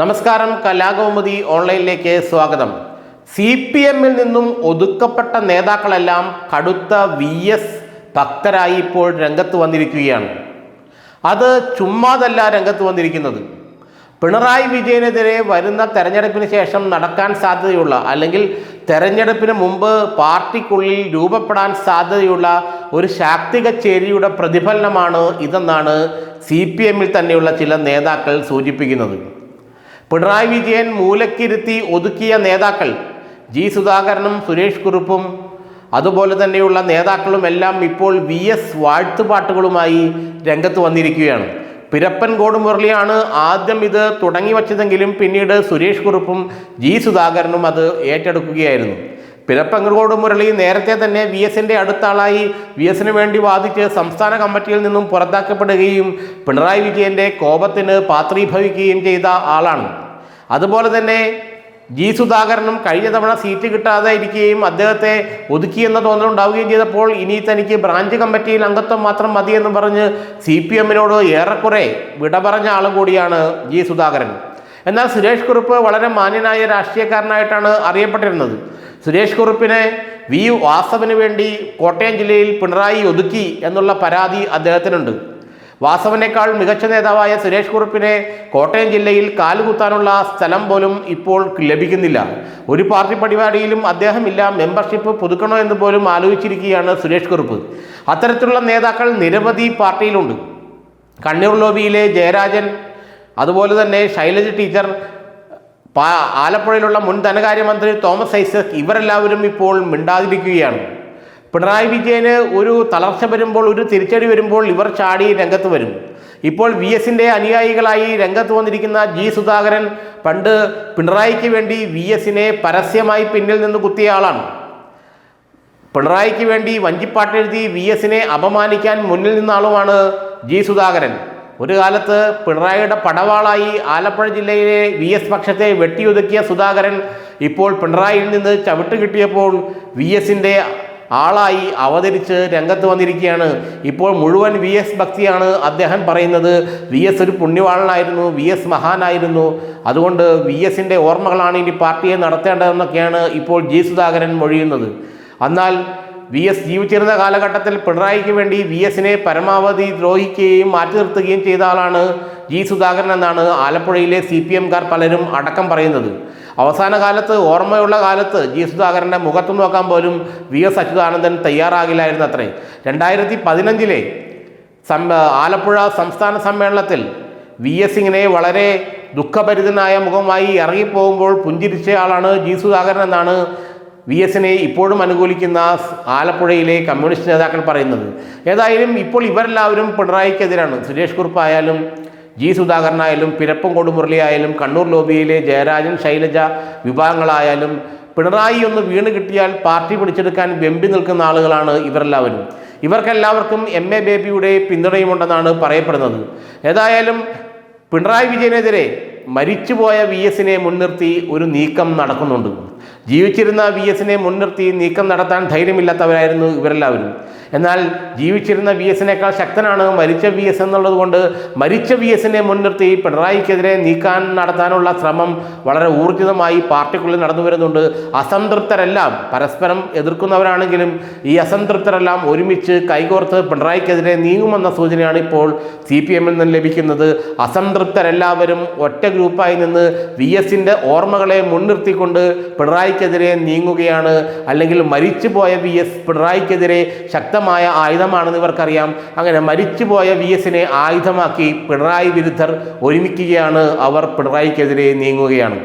നമസ്കാരം കലാകൗമുദി ഓൺലൈനിലേക്ക് സ്വാഗതം. C P എമ്മിൽ നിന്നും ഒതുക്കപ്പെട്ട നേതാക്കളെല്ലാം കടുത്ത വി എസ് ഭക്തരായി ഇപ്പോൾ രംഗത്ത് വന്നിരിക്കുകയാണ്. അത് ചുമ്മാതല്ല രംഗത്ത് വന്നിരിക്കുന്നത്. പിണറായി വിജയനെതിരെ വരുന്ന തെരഞ്ഞെടുപ്പിന് ശേഷം നടക്കാൻ സാധ്യതയുള്ള അല്ലെങ്കിൽ തെരഞ്ഞെടുപ്പിന് മുമ്പ് പാർട്ടിക്കുള്ളിൽ രൂപപ്പെടാൻ സാധ്യതയുള്ള ഒരു ശാക്തിക ചേരിയുടെ പ്രതിഫലനമാണ് ഇതെന്നാണ് സി പി എമ്മിൽ തന്നെയുള്ള ചില നേതാക്കൾ സൂചിപ്പിക്കുന്നത്. പിണറായി വിജയൻ മൂലക്കിരുത്തി ഒതുക്കിയ നേതാക്കൾ ജി സുധാകരനും സുരേഷ് കുറുപ്പും അതുപോലെ തന്നെയുള്ള നേതാക്കളും എല്ലാം ഇപ്പോൾ വി എസ് വാഴ്ത്തുപാട്ടുകളുമായി രംഗത്ത് വന്നിരിക്കുകയാണ്. പിരപ്പൻകോട് മുരളിയാണ് ആദ്യം ഇത് തുടങ്ങി വച്ചതെങ്കിലും പിന്നീട് സുരേഷ് കുറുപ്പും ജി സുധാകരനും അത് ഏറ്റെടുക്കുകയായിരുന്നു. പിരപ്പങ്കോട് മുരളി നേരത്തെ തന്നെ വി എസിന്റെ അടുത്താളായി. വി എസിന് വേണ്ടി വാദിച്ച് സംസ്ഥാന കമ്മിറ്റിയിൽ നിന്നും പുറത്താക്കപ്പെടുകയും പിണറായി വിജയന്റെ കോപത്തിന് പാത്രീഭവിക്കുകയും ചെയ്ത ആളാണ്. അതുപോലെ തന്നെ ജി സുധാകരനും കഴിഞ്ഞ തവണ സീറ്റ് കിട്ടാതെ ഇരിക്കുകയും അദ്ദേഹത്തെ ഒതുക്കിയെന്ന തോന്നലുണ്ടാവുകയും ചെയ്തപ്പോൾ ഇനി തനിക്ക് ബ്രാഞ്ച് കമ്മിറ്റിയിൽ അംഗത്വം മാത്രം മതിയെന്ന് പറഞ്ഞ് സി പി എമ്മിനോട് ഏറെക്കുറെ വിട പറഞ്ഞ ആളും കൂടിയാണ് ജി സുധാകരൻ. എന്നാൽ സുരേഷ് കുറുപ്പ് വളരെ മാന്യനായ രാഷ്ട്രീയക്കാരനായിട്ടാണ് അറിയപ്പെട്ടിരുന്നത്. സുരേഷ് കുറുപ്പിനെ വി വാസവന് വേണ്ടി കോട്ടയം ജില്ലയിൽ പിണറായി ഒതുക്കി എന്നുള്ള പരാതി അദ്ദേഹത്തിനുണ്ട്. വാസവനേക്കാൾ മികച്ച നേതാവായ സുരേഷ് കുറുപ്പിനെ കോട്ടയം ജില്ലയിൽ കാലുകുത്താനുള്ള സ്ഥലം പോലും ഇപ്പോൾ ലഭിക്കുന്നില്ല. ഒരു പാർട്ടി പരിപാടിയിലും അദ്ദേഹമില്ല മെമ്പർഷിപ്പ് പുതുക്കണോ എന്ന് പോലും ആലോചിച്ചിരിക്കുകയാണ് സുരേഷ് കുറുപ്പ്. അത്തരത്തിലുള്ള നേതാക്കൾ നിരവധി പാർട്ടിയിലുണ്ട്. കണ്ണൂർ ലോബിയിലെ ജയരാജൻ അതുപോലെ തന്നെ ശൈലജ ടീച്ചർ പാ ആലപ്പുഴയിലുള്ള മുൻ ധനകാര്യമന്ത്രി തോമസ് ഐസക് ഇവരെല്ലാവരും ഇപ്പോൾ മിണ്ടാതിരിക്കുകയാണ്. പിണറായി വിജയന് ഒരു തളർച്ച വരുമ്പോൾ ഒരു തിരിച്ചടി വരുമ്പോൾ ഇവർ ചാടി രംഗത്ത് വരും. ഇപ്പോൾ വി എസിന്റെ അനുയായികളായി രംഗത്ത് വന്നിരിക്കുന്ന ജി സുധാകരൻ പണ്ട് പിണറായിക്ക് വേണ്ടി വി എസിനെ പരസ്യമായി പിന്നിൽ നിന്ന് കുത്തിയ ആളാണ്. പിണറായിക്ക് വേണ്ടി വഞ്ചിപ്പാട്ടെഴുതി വി എസിനെ അപമാനിക്കാൻ മുന്നിൽ നിന്ന ആളുമാണ് ജി സുധാകരൻ. ഒരു കാലത്ത് പിണറായിയുടെ പടവാളായി ആലപ്പുഴ ജില്ലയിലെ വി എസ് പക്ഷത്തെ വെട്ടിയൊതുക്കിയ സുധാകരൻ ഇപ്പോൾ പിണറായിയിൽ നിന്ന് ചവിട്ട് കിട്ടിയപ്പോൾ വി എസിന്റെ ആളായി അവതരിച്ച് രംഗത്ത് വന്നിരിക്കുകയാണ്. ഇപ്പോൾ മുഴുവൻ വി എസ് ഭക്തിയാണ് അദ്ദേഹം പറയുന്നത്. വി എസ് ഒരു പുണ്യവാളനായിരുന്നു വി എസ് മഹാനായിരുന്നു. അതുകൊണ്ട് വി എസിന്റെ ഓർമ്മകളാണ് ഇനി പാർട്ടിയെ നടത്തേണ്ടതെന്നൊക്കെയാണ് ഇപ്പോൾ ജി സുധാകരൻ മൊഴിയുന്നത്. എന്നാൽ വി എസ് ജീവിച്ചിരുന്ന കാലഘട്ടത്തിൽ പിണറായിക്ക് വേണ്ടി വി എസിനെ പരമാവധി ദ്രോഹിക്കുകയും മാറ്റി നിർത്തുകയും ചെയ്ത ആളാണ് ജി സുധാകരൻ എന്നാണ് ആലപ്പുഴയിലെ സി പി എംകാർ പലരും അടക്കം പറയുന്നത്. അവസാന കാലത്ത് ഓർമ്മയുള്ള കാലത്ത് ജി സുധാകരന്റെ മുഖത്ത് നോക്കാൻ പോലും വി എസ് അച്യുതാനന്ദൻ തയ്യാറാകില്ലായിരുന്നു അത്രേ രണ്ടായിരത്തി പതിനഞ്ചിലെ സം ആലപ്പുഴ സംസ്ഥാന സമ്മേളനത്തിൽ വി എസ് ഇങ്ങനെ വളരെ ദുഃഖഭരിതനായ മുഖമായി ഇറങ്ങിപ്പോകുമ്പോൾ പുഞ്ചിരിച്ച ആളാണ് ജി സുധാകരൻ എന്നാണ് വി എസിനെ ഇപ്പോഴും അനുകൂലിക്കുന്ന ആലപ്പുഴയിലെ കമ്മ്യൂണിസ്റ്റ് നേതാക്കൾ പറയുന്നത്. ഏതായാലും ഇപ്പോൾ ഇവരെല്ലാവരും പിണറായിക്കെതിരാണ്. സുരേഷ് കുറുപ്പായാലും ജി സുധാകരനായാലും കൊടുമുരളി ആയാലും കണ്ണൂർ ലോബിയിലെ ജയരാജൻ ശൈലജ വിഭാഗങ്ങളായാലും പിണറായി ഒന്ന് വീണ് കിട്ടിയാൽ പാർട്ടി പിടിച്ചെടുക്കാൻ വെമ്പി നിൽക്കുന്ന ആളുകളാണ് ഇവരെല്ലാവരും. ഇവർക്കെല്ലാവർക്കും എം എ ബേബിയുടെ പിന്തുണയുമുണ്ടെന്നാണ് പറയപ്പെടുന്നത്. ഏതായാലും പിണറായി വിജയനെതിരെ മരിച്ചുപോയ വി എസിനെ മുൻനിർത്തി ഒരു നീക്കം നടക്കുന്നുണ്ട്. ജീവിച്ചിരുന്ന വി എസിനെ മുൻനിർത്തി നീക്കം നടത്താൻ ധൈര്യമില്ലാത്തവരായിരുന്നു ഇവരെല്ലാവരും. എന്നാൽ ജീവിച്ചിരുന്ന വി എസിനേക്കാൾ ശക്തനാണ് മരിച്ച വി എസ് എന്നുള്ളത് കൊണ്ട് മരിച്ച വി എസിനെ മുൻനിർത്തി പിണറായിക്കെതിരെ നീക്കാൻ നടത്താനുള്ള ശ്രമം വളരെ ഊർജിതമായി പാർട്ടിക്കുള്ളിൽ നടന്നു വരുന്നുണ്ട്. അസംതൃപ്തരെല്ലാം പരസ്പരം എതിർക്കുന്നവരാണെങ്കിലും ഈ അസംതൃപ്തരെല്ലാം ഒരുമിച്ച് കൈകോർത്ത് പിണറായിക്കെതിരെ നീങ്ങുമെന്ന സൂചനയാണ് ഇപ്പോൾ സി പി എമ്മിൽ നിന്ന് ലഭിക്കുന്നത്. അസംതൃപ്തരെല്ലാവരും ഒറ്റ ഗ്രൂപ്പായി നിന്ന് വി എസിന്റെ ഓർമ്മകളെ മുൻനിർത്തിക്കൊണ്ട് പിണറായിക്കെതിരെ നീങ്ങുകയാണ് അല്ലെങ്കിൽ മരിച്ചുപോയ വി എസ് പിണറായിക്കെതിരെ ശക്തമായ ആയുധമാണെന്ന് ഇവർക്കറിയാം. അങ്ങനെ മരിച്ചുപോയ വി എസിനെ ആയുധമാക്കി പിണറായി വിരുദ്ധർ ഒരുമിക്കുകയാണ് അവർ പിണറായിക്കെതിരെ നീങ്ങുകയാണ്.